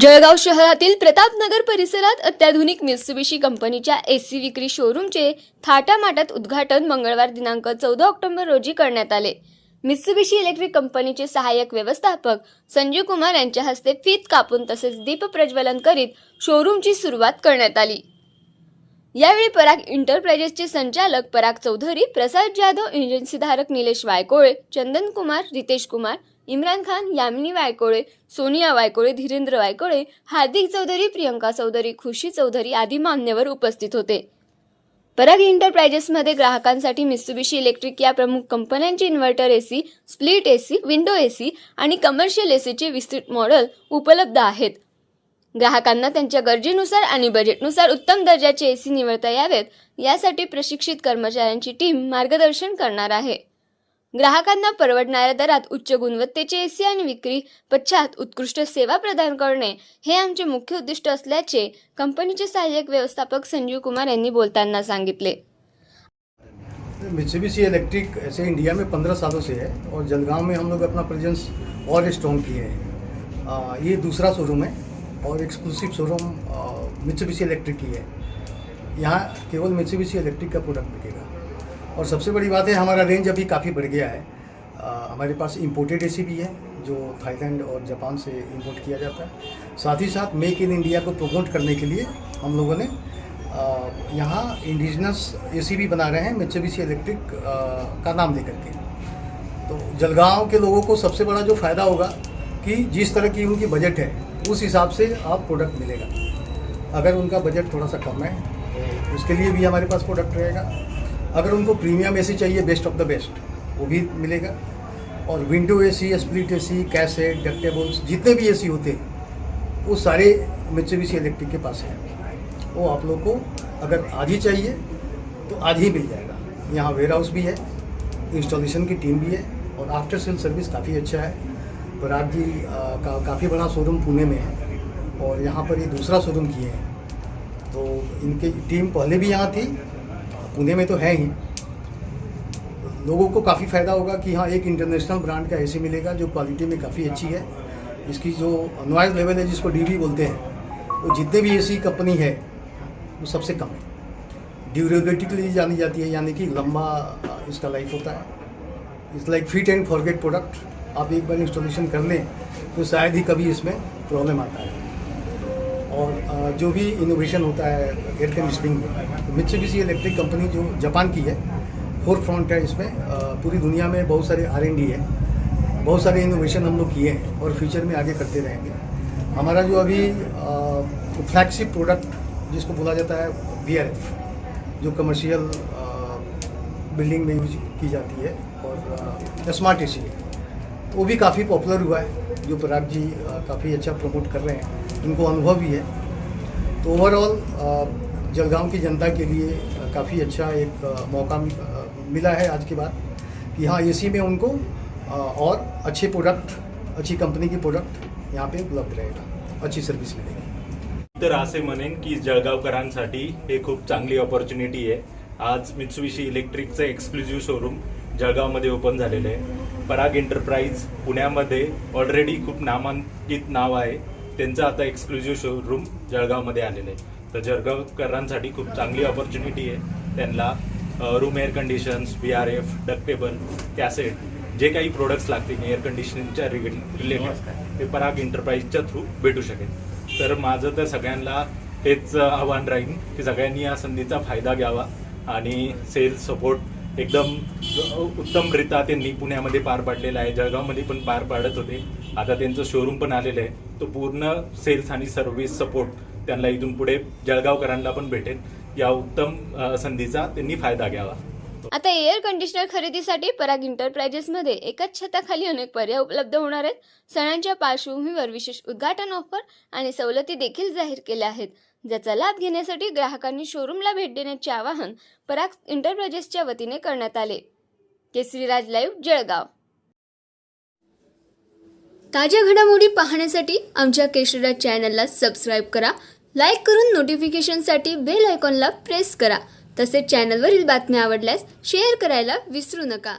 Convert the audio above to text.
जळगाव शहरातील प्रतापनगर परिसरात अत्याधुनिक मित्सुबिशी कंपनीच्या एसी विक्री शोरूमचे थाटामाटात उद्घाटन मंगळवार दिनांक चौदा ऑक्टोबर रोजी करण्यात आले. मित्सुबिशी इलेक्ट्रिक कंपनीचे सहाय्यक व्यवस्थापक संजीव कुमार यांच्या हस्ते फीत कापून तसेच दीप प्रज्वलन करीत शोरूमची सुरुवात करण्यात आली. यावेळी पराग इंटरप्राइजेसचे संचालक पराग चौधरी प्रसाद जाधव एजन्सीधारक निलेश वायकोळे चंदन कुमार रितेश कुमार इम्रान खान यामिनी वायकोळे सोनिया वायकोळे धीरेंद्र वायकोळे हार्दिक चौधरी प्रियंका चौधरी खुशी चौधरी आदी मान्यवर उपस्थित होते. पराग इंटरप्राइजेसमध्ये ग्राहकांसाठी मिस्सुबिशी इलेक्ट्रिक या प्रमुख कंपन्यांची inverter AC split AC window AC आणि कमर्शियल एसीचे विस्तृत मॉडेल उपलब्ध आहेत. ग्राहकांना त्यांच्या गरजेनुसार आणि बजेटनुसार उत्तम दर्जाचे एसी निवडता यावेत यासाठी प्रशिक्षित कर्मचाऱ्यांची टीम मार्गदर्शन करणार आहे. ग्राहकांना परवडणाऱ्या दरात उच्च गुणवत्तेचे एसी आणि विक्री पश्चात उत्कृष्ट सेवा प्रदान करणे हे आमचे मुख्य उद्दिष्ट असल्याचे कंपनीचे सहाय्यक व्यवस्थापक संजीव कुमार यांनी बोलताना सांगितले. मित्सुबिशी इलेक्ट्रिक ऐसे इंडिया में पंद्रह सालों से है और जलगांव में हम लोग अपना प्रेजेंस और स्ट्रॉन्ग किए हैं। ये दूसरा शोरूम है और एक्सक्लूसिव शोरूम मित्सुबिशी इलेक्ट्रिक की है। यहाँ केवल मित्सुबिशी इलेक्ट्रिक का प्रोडक्ट बिकेगा। और सबसे बड़ी बात है हमारा रेंज अभी काफ़ी बढ़ गया है। आ, हमारे पास इंपोर्टेड एसी भी है जो थाईलैंड और जापान से इंपोर्ट किया जाता है। साथ ही साथ मेक इन इंडिया को प्रमोट करने के लिए हम लोगों ने यहाँ इंडिजिनस एसी भी बना रहे हैं मित्सुबिशी इलेक्ट्रिक का नाम लेकर के। तो जलगांव के लोगों को सबसे बड़ा जो फ़ायदा होगा कि जिस तरह की उनकी बजट है उस हिसाब से आप प्रोडक्ट मिलेगा। अगर उनका बजट थोड़ा सा कम है तो उसके लिए भी हमारे पास प्रोडक्ट रहेगा। अगर उनको प्रीमियम एसी चाहिए बेस्ट ऑफ़ द बेस्ट वो भी मिलेगा। और window A C split A C cassette ductables जितने भी एसी होते हैं, वो सारे मित्सुबिशी इलेक्ट्रिक के पास हैं। वो आप लोग को अगर आज ही चाहिए तो आज ही मिल जाएगा। यहाँ वेयर हाउस भी है इंस्टॉलेशन की टीम भी है, और आफ्टर सेल सर्विस काफ़ी अच्छा है। पराग जी का, काफ़ी बड़ा शोरूम पुणे में है, और यहाँ पर ये दूसरा शोरूम किए हैं। तो इनकी टीम पहले भी यहाँ थी पुणे में तो है ही। लोगों को काफ़ी फ़ायदा होगा कि हाँ एक इंटरनेशनल ब्रांड का एसी मिलेगा जो क्वालिटी में काफ़ी अच्छी है। इसकी जो नॉइज़ लेवल है, जिसको डी बोलते हैं, वो जितने भी एसी कंपनी है, वो सबसे कम है। ड्यूरेबिलिटी के लिए जानी जाती है, यानी कि लंबा, इसका लाइफ होता है। It's like fit and forget product आप एक बार इंस्टॉलेशन कर लें तो शायद ही कभी इसमें प्रॉब्लम आता है। और जो भी इनोवेशन होता है एयर कंडीशनिंग में तो मित्सुबिशी इलेक्ट्रिक कंपनी जो जापान की है फोर फ्रंट है इसमें पूरी दुनिया में बहुत सारे आरएनडी है, बहुत सारे इनोवेशन हम लोग किए हैं और फ्यूचर में आगे करते रहेंगे। हमारा जो अभी फ्लैगशिप प्रोडक्ट जिसको बोला जाता है वी जो कमर्शियल बिल्डिंग में यूज़ की जाती है और स्मार्ट एसी है वो भी काफ़ी पॉपुलर हुआ है, जो पराग जी काफ़ी अच्छा प्रमोट कर रहे हैं। इनको अनुभव भी है। तो ओवरऑल जलगांव की जनता के लिए काफ़ी अच्छा एक मौका मिला है आज के बाद कि हाँ एसी में उनको और अच्छे प्रोडक्ट अच्छी कंपनी की प्रोडक्ट यहाँ पे उपलब्ध रहेगा अच्छी सर्विस मिलेगी। तर असे म्हणेन की जळगावकरांसाठी हे खूप चांगली ऑपॉर्च्युनिटी आहे. आज मित्सुविशी इलेक्ट्रिकचं एक्सक्लुझिव्ह शोरूम जळगावमध्ये ओपन झालेलं आहे. पराग एंटरप्राइज पुण्यामध्ये ऑलरेडी खूप नामांकित नाव आहे. त्यांचं आता एक्सक्लुझिव्ह शोरूम जळगावमध्ये आलेलं आहे. तर जळगावकरांसाठी खूप चांगली ऑपॉर्च्युनिटी आहे. त्यांना room air conditions B R F ductable cassette जे काही प्रोडक्ट्स लागतील एअर कंडिशनिंगच्या रिलेटेड ते पराग एंटरप्राइजच्या थ्रू भेटू शकेल. तर माझं तर सगळ्यांना हेच आव्हान राहील की सगळ्यांनी या संधीचा फायदा घ्यावा आणि सेल्स सपोर्ट एकदम उत्तमरित्या त्यांनी पुण्यामध्ये पार पाडलेला आहे जळगावमध्ये पण पार पाडत होते. आता त्यांचं शोरूम पण आलेलं आहे. तो पूर्ण सेल्स आणि सर्व्हिस सपोर्ट त्यांना इथून पुढे जळगावकरांना पण भेटेल. या उत्तम संधीचा त्यांनी फायदा घ्यावा. आता एअर कंडिशनर खरेदीसाठी पराग इंटरप्राइजेसमध्ये एकाच छताखाली अनेक पर्याय उपलब्ध होणार आहेत. सणांच्या पार्श्वभूमीवर विशेष उद्घाटन ऑफर आणि सवलती देखील जाहीर केल्या आहेत. ज्याचा लाभ घेण्यासाठी ग्राहकांनी शोरूमला भेट देण्याचे आवाहन पराग इंटरप्राइजेसच्या वतीने करण्यात आले. केसरीराज लाईव्ह जळगाव. ताज्या घडामोडी पाहण्यासाठी आमच्या केशरीराज चॅनलला सबस्क्राईब करा. लाईक करून नोटिफिकेशनसाठी बेल आयकॉनला प्रेस करा. तसेच चॅनलवरील बातम्या आवडल्यास शेअर करायला विसरू नका.